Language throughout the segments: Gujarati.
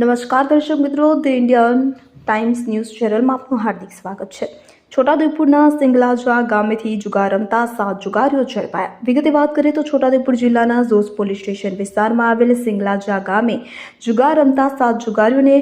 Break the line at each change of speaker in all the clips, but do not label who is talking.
નમસ્કાર દર્શક મિત્રો, ધ ઇન્ડિયન ટાઈમ્સ ન્યૂઝ ચેનલમાં આપનું હાર્દિક સ્વાગત છે. છોટાઉદેપુરના સિંગલાજા ગામેથી જુગાર રમતા સાત જુગારીઓ ઝડપાયા. વિગતે વાત કરીએ તો છોટાઉદેપુર જિલ્લાના ઝોસ પોલીસ સ્ટેશન વિસ્તારમાં આવેલ સિંગલાજા ગામે જુગાર રમતા સાત જુગારીઓને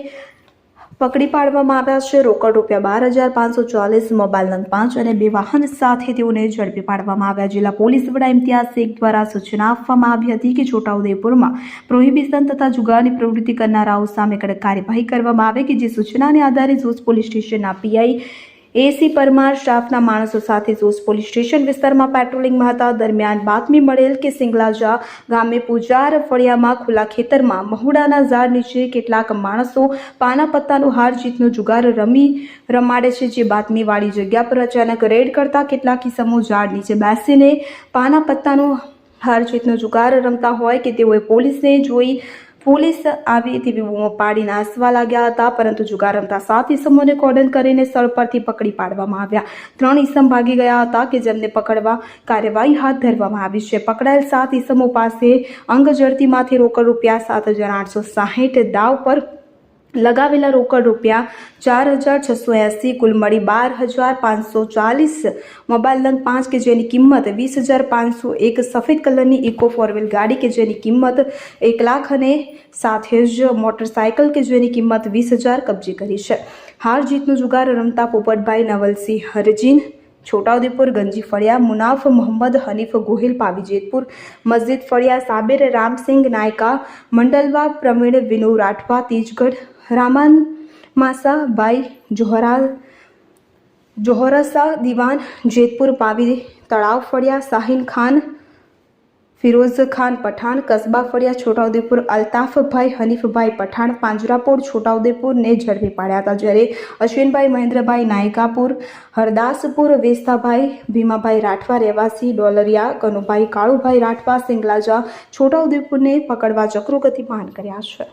પકડી પાડવામાં આવ્યા છે. રોકડ રૂપિયા બાર હજાર પાંચસો ચાલીસ, મોબાઈલ નંબર પાંચ અને બે વાહન સાથે તેઓને ઝડપી પાડવામાં આવ્યા. જિલ્લા પોલીસ વડા ઇમ્તિયાઝ શેખ દ્વારા સૂચના આપવામાં આવી હતી કે છોટાઉદેપુરમાં પ્રોહિબિશન તથા જુગારની પ્રવૃત્તિ કરનારાઓ સામે કડક કાર્યવાહી કરવામાં આવે કે જે સૂચનાને આધારે ઝોસ પોલીસ સ્ટેશનના પીઆઈ એસી પરમાર સ્ટાફના માણસો સાથે ઝોસ પોલીસ સ્ટેશન વિસ્તારમાં પેટ્રોલિંગમાં હતા. દરમિયાન બાતમી મળેલ કે સિંગલાજા ગામે પૂજાર ફળિયામાં ખુલ્લા ખેતરમાં મહુડાના ઝાડ નીચે કેટલાક માણસો પાના પત્તાનો હાર જીતનો જુગાર રમી રમાડે છે, જે બાતમીવાળી જગ્યા પર અચાનક રેડ કરતા કેટલાક કિસમો ઝાડ નીચે બેસીને પાના પત્તાનો હાર જીતનો જુગાર રમતા હોય કે તેઓએ પોલીસને જોઈ પોલીસ આવી તેવી બૂમો પાડી નાસવા લાગ્યા હતા, પરંતુ જુગાર રમતા સાત ઈસમોને કોર્ડન કરીને સ્થળ પરથી પકડી પાડવામાં આવ્યા. ત્રણ ઈસમ ભાગી ગયા હતા કે જેમને પકડવા કાર્યવાહી હાથ ધરવામાં આવી છે. પકડાયેલ સાત ઈસમો પાસે અંગ જડતીમાંથી રોકડ રૂપિયા સાત હજાર આઠસો સાહીઠ દાવ પર લગાવેલા રોકડ રૂપિયા ચાર હજાર છસો એંસી, કુલ મળી બાર હજાર પાંચસો ચાલીસ. મોબાઈલ નંગ પાંચ કે જેની કિંમત વીસ હજાર પાંચસો એક, સફેદ કલરની ઇકો ફોર ગાડી કે જેની કિંમત એક લાખ અને સાથે જ મોટરસાયકલ કે જેની કિંમત વીસ હજાર કબજે કરી છે. હાર જીતનું જુગાર રમતા પોપટભાઈ નવલસિંહ હરજીન, છોટાઉદેપુર, ગંજી ફળિયા, મુનાફ મોહમ્મદ, હનીફ ગોહિલ, પાવી જેતપુર, મસ્જિદ ફળિયા, સાબેર રામસિંગ નાયકા, મંડલવા પ્રવીણ, વિનુ રાઠવા, તીજગઢ રામાન, માસા, ભાઈ, જોહરાલ, જોહરસા, દિવાન, જેતપુર પાવી તળાવ ફળિયા, શાહીન ખાન, ફિરોઝ ખાન પઠાણ, કસબા ફળિયા, છોટાઉદેપુર અલ્તાફભાઈ હનીફભાઈ પઠાણ, પાંજરાપોળ છોટાઉદેપુરને ઝડપી પાડ્યા હતા જ્યારે અશ્વિનભાઈ, મહેન્દ્રભાઈ, નાયકાપુર, હરદાસપુર, વેસ્તાભાઈ, ભીમાભાઈ રાઠવા, રહેવાસી, ડોલરિયા, કનુભાઈ, કાળુભાઈ રાઠવા, સિંગલાજા, છોટાઉદેપુરને પકડવા ચક્રો ગતિમાન કર્યા છે.